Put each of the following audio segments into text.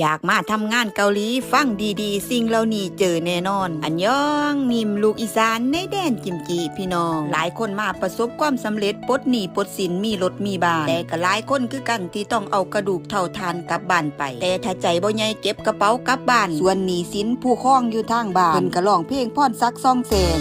อยากมาทำงานเกาหลีฟังดีๆ สิ่งเหล่านี้เจอแน่นอน อันยองนิมลูกอีสานในแดนกิมจีพี่น้อง หลายคนมาประสบความสำเร็จปลดหนี้ปลดสินมีรถมีบ้านแต่ก็หลายคนคือกันที่ต้องเอากระดูกเท่าทานกลับบ้านไป แต่ถ้าใจบ่ใหญ่เก็บกระเป๋ากลับบ้าน ส่วนหนี้สินผู้คล้องอยู่ทางบ้านเพิ่นก็ร้องเพลงพรซักซองแสน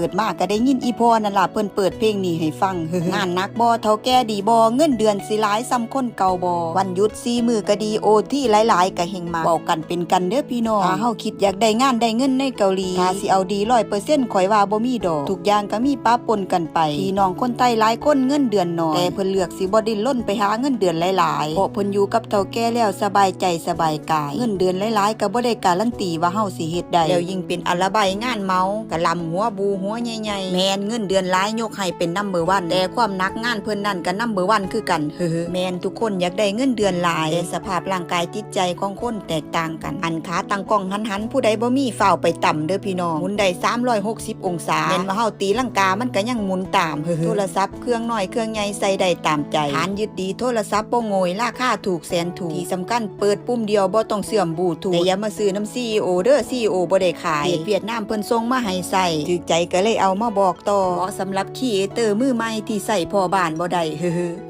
กิดมากก็ได้ยินอีพอนั่นล่ะเพิ่นเปิดเพลงนี้ให้ฟังงานหนักบ่เท่าแก่ดีบ่เงินเดือนสิหลายซ้ำคนเก่าบ่วันหยุด4มื้อก็ดีโอที่หลายๆก็เฮงมาเว้ากันเป็นกันเด้อพี่น้องถ้าเฮาคิดอยากได้งานได้เงินในเกาหลีถ้าสิเอาดี100%ข่อยว่าบ่มีดอกทุกอย่างก็มีปะปนกันไปพี่น้องคนไทยหลายคนเงินเดือนน้อยแต่เพิ่นเลือกสิบ่ดิ้นรนไปหาเงินเดือนหลายๆเพราะเพิ่นอยู่กับเฒ่าแก่แล้วสบายใจสบายกายเงินเดือนหลายๆก็บ่ได้การันตีว่าเฮาสิเฮ็ดได้แล้วยิ่งเป็นอัลบายงานเมากะลำหัวบูหัวใหญ่ๆแม่นเงินเดือนหลายยกให้เป็นนัมเบอร์วันแต่ความหนักงานเพิ่นนั่นก็นัมเบอร์วันคือกันเฮ้อแม่นทุกคนอยากได้เงินเดือนหลายแต่สภาพร่างกายจิตใจของคนแตกต่างกัน อันขาตั้งกล้องหันๆผู้ใดบ่มีฝ้าวไปต่ำเด้อพี่น้องหมุนได้360 องศาแม่นว่าเฮาตีลังกามันก็ยังหมุนตามเฮ้อโทรศัพท์เครื่องน้อยเครื่องใหญ่ใส่ได้ตามใจฐานยึดดีโทรศัพท์บ่โงยราคาถูกแสนถูกที่สำคัญเปิดปุ่มเดียวบ่ต้องเสื่อมบลูทูธแต่อย่ามาซื้อน้ำ CEO เด้อ CEO บ่ได้ขายเพจเวียดนามเพิ่นส่งมาให้ใส่ถือใจก็เลยเอามาบอกต่อเหมาะสำหรับคีเอเตอร์มือใหม่ที่ใส่พอบานบ่ได้เฮ้อ